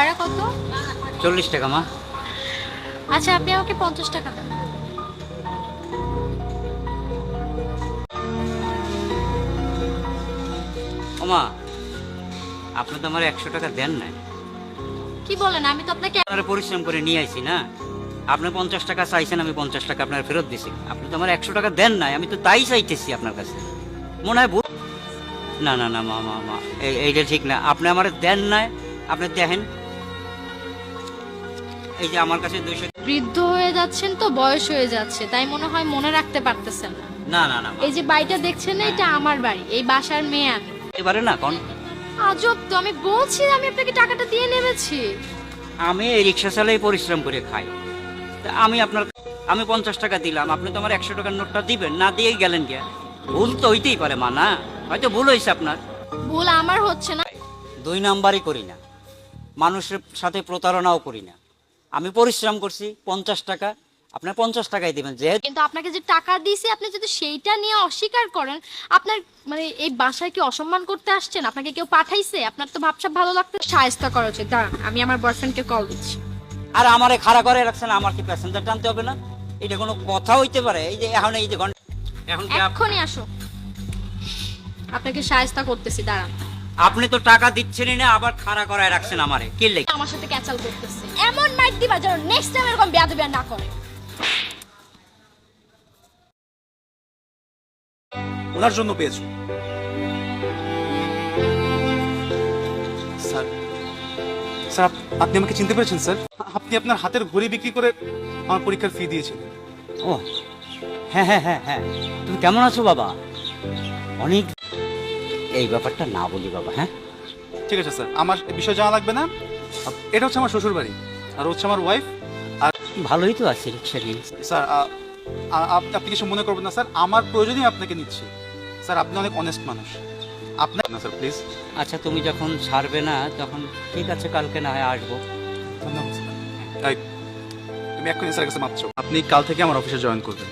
ভাড়া কত? চল্লিশ টাকা মা। আচ্ছা আপনি আমাকে পঞ্চাশ টাকা দেন। ওমা আপনি তো আমার একশো টাকা দেন নাই। কি বলেন আমি তো আপনাকে আপনারা পরিশ্রম করে নিয়ে আইছি না? আপনি পঞ্চাশ টাকা চাইছেন আমি পঞ্চাশ টাকা আপনার ফেরত দিছি। আপনি তো আমার একশো টাকা দেন নাই আমি তো তাই চাইতেছি আপনার কাছে। মনে হয় না না না মা মা মা এইটা ঠিক না। আপনি আমার দেন নাই আপনি দেখেন এই যে আমার কাছে দুইশো বৃদ্ধ হয়ে যাচ্ছেন তো বয়স হয়ে যাচ্ছে তাই মনে হয় মনে রাখতে পারতেছেন না। না না না এই যে বাড়িটা দেখছেন না এটা আমার বাড়ি এই বাসার মেয়ে আমি। এবারে না কোন। আজব তো আমি বলছি আমি আপনাকে টাকাটা দিয়ে নেমেছি। আমি এই রিক্সা চালাই পরিশ্রম করে খাই। তা আমি আপনার আমি পঞ্চাশ টাকা দিলাম আপনি তো আমার একশো টাকার নোটটা দিবেন না দিয়েই গেলেন কে? ভুল তো হইতেই পারে মা না? হয়তো ভুল হয়েছে আপনার। ভুল আমার হচ্ছে না। দুই নাম্বারই করি না। মানুষের সাথে প্রতারণাও করি না। আমি পরিশ্রম করছি পঞ্চাশ টাকা আপনার পঞ্চাশ টাকাই দিবেন যেহেতু কিন্তু আপনাকে যে টাকা দিয়েছি আপনি যদি সেইটা নিয়ে অস্বীকার করেন আপনার মানে এই বাসায় কি অসম্মান করতে আসছেন? আপনাকে কেউ পাঠাইছে? আপনার তো ভাবসাব ভালো লাগতে সাহায্য করা উচিত। দাঁড়ান আমি আমার বয়ফ্রেন্ডকে কল দিচ্ছি। আর আমারে খাড়া করে রাখছেন আমার কি প্যাসেঞ্জার টানতে হবে না? এটা কোনো কথা হইতে পারে? এই যে এখন এই যে ঘণ্টা এখন এক্ষুনি আসো। আপনাকে সাহায্য করতেছি দাঁড়ান। আপনি তো টাকা দিচ্ছেনই না আবার খাড়া করায় রাখছেন আমারে। কি লেগে? আমার সাথে ক্যাচাল করতেছে। এমন মাইক দিবা যেন নেক্সট টাইম এরকম বেয়াদবি আর না করে। ওনার জন্য পেয়েছ। স্যার স্যার আপনি আমাকে চিনতে পেরেছেন স্যার? আপনি আপনার হাতের ঘড়ি বিক্রি করে আমার পরীক্ষার ফি দিয়েছিলেন। ও হ্যাঁ হ্যাঁ হ্যাঁ হ্যাঁ। তুমি কেমন আছো বাবা? অনেক এই ব্যাপারটা না বলি বাবা হ্যাঁ? ঠিক আছে স্যার আমার বিষয় জানা লাগবে না। এটা হচ্ছে আমার শ্বশুর বাড়ি আর হচ্ছে আমার ওয়াইফ আর ভালোই তো আছে রিক্সা নিয়ে স্যার আপনি কিছু মনে করবেন না স্যার আমার প্রয়োজনই আপনাকে নিচ্ছি। স্যার আপনি অনেক অনেস্ট মানুষ। আপনার না স্যার প্লিজ আচ্ছা তুমি যখন ছাড়বে না তখন ঠিক আছে কালকে না হয় আসব। ধন্যবাদ তুমি এক্ষুনি স্যার কাছে মাপছো আপনি কাল থেকে আমার অফিসে জয়েন করবেন।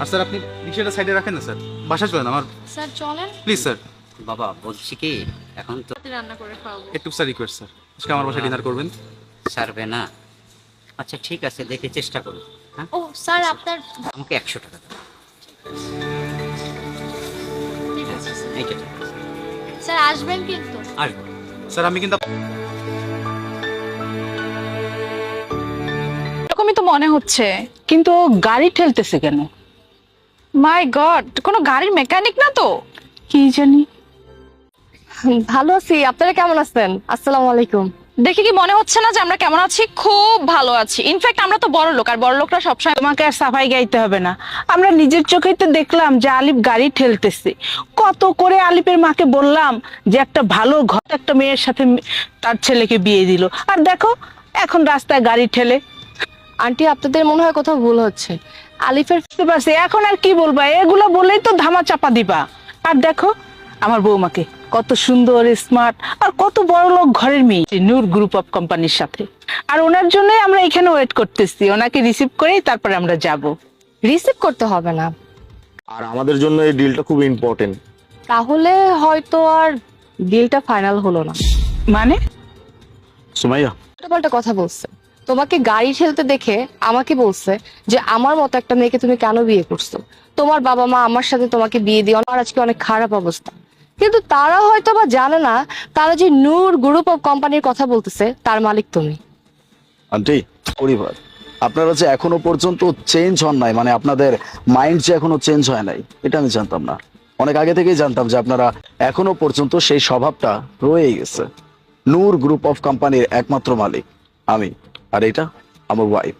আর স্যার আপনি রিক্সাটা সাইডে রাখেন না স্যার। বাসায় চলেন আমার স্যার চলেন। Please sir. বাবা বলছি কি এখন তো রান্না করে খাওয়াবো। একটু স্যার রিকোয়েস্ট স্যার আজকে আমার বাসায় ডিনার করবেন? ছাড়বে না। আচ্ছা ঠিক আছে দেখে চেষ্টা করো হ্যাঁ? ও স্যার আপনার আমাকে একশো টাকা দাও। ঠিক আছে স্যার। এইটা ঠিক আছে স্যার আসবেন কিন্তু। আসব। স্যার আমি কিন্তু এরকমই তো মনে হচ্ছে কিন্তু ও গাড়ি ঠেলতেছে কেন? মাই গড কোনো গাড়ির মেকানিক না তো? কি জানি। ভালো আছি আপনারা কেমন আছেন? আসসালামু আলাইকুম। দেখে কি মনে হচ্ছে না যে আমরা কেমন আছি? খুব ভালো আছি। ইনফ্যাক্ট আমরা তো বড় লোক আর বড় লোকরা সবসময় তোমাকে আর সাফাই গাইতে হবে না। আমরা নিজের চোখেই তো দেখলাম যে আলিফ গাড়ি ঠেলতেছে। কত করে আলিফের মাকে বললাম যে একটা ভালো ঘর একটা মেয়ের সাথে তার ছেলেকে বিয়ে দিল। আর দেখো এখন রাস্তায় গাড়ি ঠেলে। আন্টি আপনাদের মনে হয় কোথাও ভুল হচ্ছে? আলিফের বুঝতে পারছি এখন আর কি বলবা? এগুলো বলেই তো ধামা চাপা দিবা। আর দেখো আমার বৌমাকে। কত সুন্দর স্মার্ট আর কত বড় লোক ঘরের মেয়ে। নূর গ্রুপ অফ কোম্পানির সাথে। আর ওনার জন্যই আমরা এখানে ওয়েট করতেছি। ওনাকে রিসিভ করেই তারপরে আমরা যাব। রিসিভ করতে হবে না। আর আমাদের জন্য এই ডিলটা খুব ইম্পর্টেন্ট তাহলে হয়তো আর ডিলটা ফাইনাল হলো না। মানে? সুমাইয়া। পাল্টা কথা বলছে। তোমাকে গাড়ি ঠেলতে দেখে আমাকে বলছে যে আমার মতো একটা মেয়েকে তুমি কেন বিয়ে করছ? তোমার বাবা মা আমার সাথে তোমাকে বিয়ে দিয়ে আমার আজকে অনেক খারাপ অবস্থা। কিন্তু তারা হয়তো বা জানে না তারা যে নূর গ্রুপ অফ কোম্পানির কথা বলতেছে, তার মালিক তুমি। আন্টি, পরিবার, আপনারা যে এখনও পর্যন্ত চেঞ্জ হন নাই মানে আপনাদের মাইন্ড যে এখনও চেঞ্জ হয় নাই, এটা আমি জানতাম না। অনেক আগে থেকেই জানতাম যে আপনারা এখনও পর্যন্ত সেই স্বভাবটা রয়েই গেছে। নূর গ্রুপ অফ কোম্পানির একমাত্র মালিক, আমি, আর এটা আমার ওয়াইফ